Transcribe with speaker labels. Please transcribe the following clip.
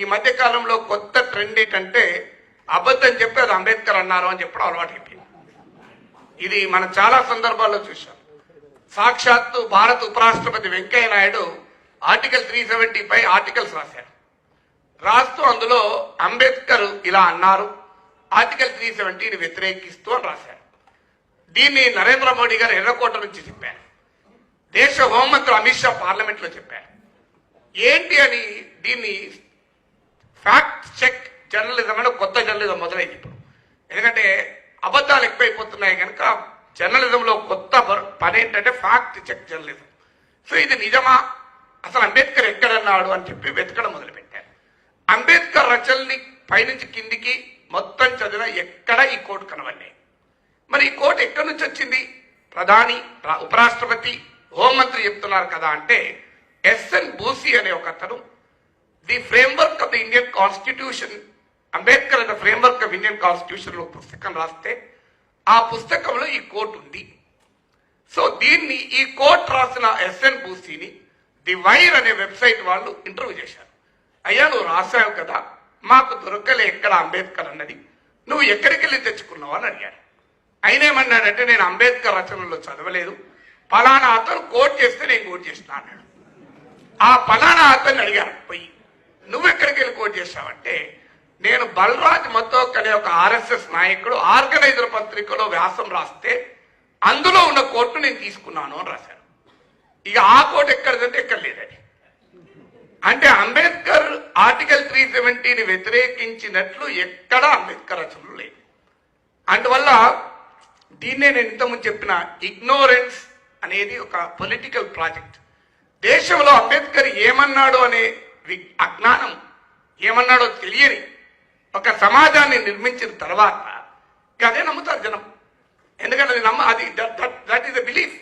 Speaker 1: ఈ మధ్య కాలంలో కొత్త ట్రెండ్ ఏంటంటే అబద్ధం చెప్పి అది అంబేద్కర్ అన్నారు అని చెప్పడం అలవాటు అయిపోయింది. ఇది మనం చాలా సందర్భాల్లో చూసాం సాక్షాత్తు భారత ఉపరాష్ట్రపతి Venkaiah Naidu article three seventy పై ఆర్టికల్స్ రాశారు. రాస్తూ అందులో అంబేద్కర్ ఇలా అన్నారు ఆర్టికల్ త్రీ సెవెంటీని వ్యతిరేకిస్తూ అని రాశారు. దీన్ని నరేంద్ర మోడీ గారు ఎర్రకోట నుంచి చెప్పారు. దేశ హోంమంత్రి అమిత్ షా పార్లమెంట్లో చెప్పారు. ఏంటి అని దీన్ని ఫ్యాక్ట్ చెక్ జర్నలిజం అని కొత్త జర్నలిజం మొదలైంది ఇప్పుడు. ఎందుకంటే అబద్ధాలు ఎక్కువైపోతున్నాయి కనుక జర్నలిజంలో కొత్త పని ఏంటంటే ఫ్యాక్ట్ చెక్ జర్నలిజం సో ఇది నిజమా? అసలు అంబేద్కర్ ఎక్కడన్నాడు అని చెప్పి వెతకడం మొదలుపెట్టారు. అంబేద్కర్ రచనని పైనుంచి కిందికి మొత్తం చదివిన ఎక్కడ ఈ కోట్ కనవన్నాయి మరి ఈ కోట్ ఎక్కడి నుంచి వచ్చింది? ప్రధాని ఉపరాష్ట్రపతి హోంమంత్రి చెప్తున్నారు కదా అంటే ఎస్ఎన్ బూసీ అనే ఒక అతను the framework of the Indian constitution Ambedkar అనే ఫ్రేమ్వర్క్ ఆఫ్ ఇండియన్ కాన్స్టిట్యూషన్ పుస్తకం రాస్తే ఆ పుస్తకంలో ఈ కోట్ ఉంది. సో దీన్ని ఈ కోట్ రాసిన ఎస్ఎన్ బూసీని ది వైర్ అనే వెబ్సైట్ వాళ్ళు ఇంటర్వ్యూ చేశారు. అయ్యా నువ్వు రాశావు కదా మాకు దొరకలే ఎక్కడ అంబేద్కర్ అన్నది. నువ్వు ఎక్కడికి వెళ్ళి తెచ్చుకున్నావు? అని అడిగాడు ఆయన ఏమన్నాడంటే నేను అంబేద్కర్ రచనలో చదవలేదు. ఫలానా అతను కోట్ చేస్తే నేను కోట్ చేసిన అన్నాడు. ఆ ఫలానా అతన్ని అడిగారు పోయి నువ్వు ఎక్కడికి వెళ్ళి కోట్ చేశావంటే నేను బలరాజ్ మతోక్ అనే ఒక ఆర్ఎస్ఎస్ నాయకుడు ఆర్గనైజర్ పత్రికలో వ్యాసం రాస్తే అందులో ఉన్న కోర్టు నేను తీసుకున్నాను అని రాశారు. ఇక ఆ కోర్టు ఎక్కడిదంటే ఎక్కడ లేదని అంటే అంబేద్కర్ ఆర్టికల్ త్రీ సెవెంటీని వ్యతిరేకించినట్లు ఎక్కడా అంబేద్కర్ రచనలు లేదు అందువల్ల దీన్నే నేను ఇంతకుముందు చెప్పిన ఇగ్నోరెన్స్ అనేది ఒక పొలిటికల్ ప్రాజెక్ట్. దేశంలో అంబేద్కర్ ఏమన్నాడు అనే అజ్ఞానం ఏమన్నాడో తెలియని ఒక సమాజాన్ని నిర్మించిన తర్వాత అదే నమ్ముతారు జనం. ఎందుకంటే అది నమ్మ అది దట్ ఈస్ ద బిలీఫ్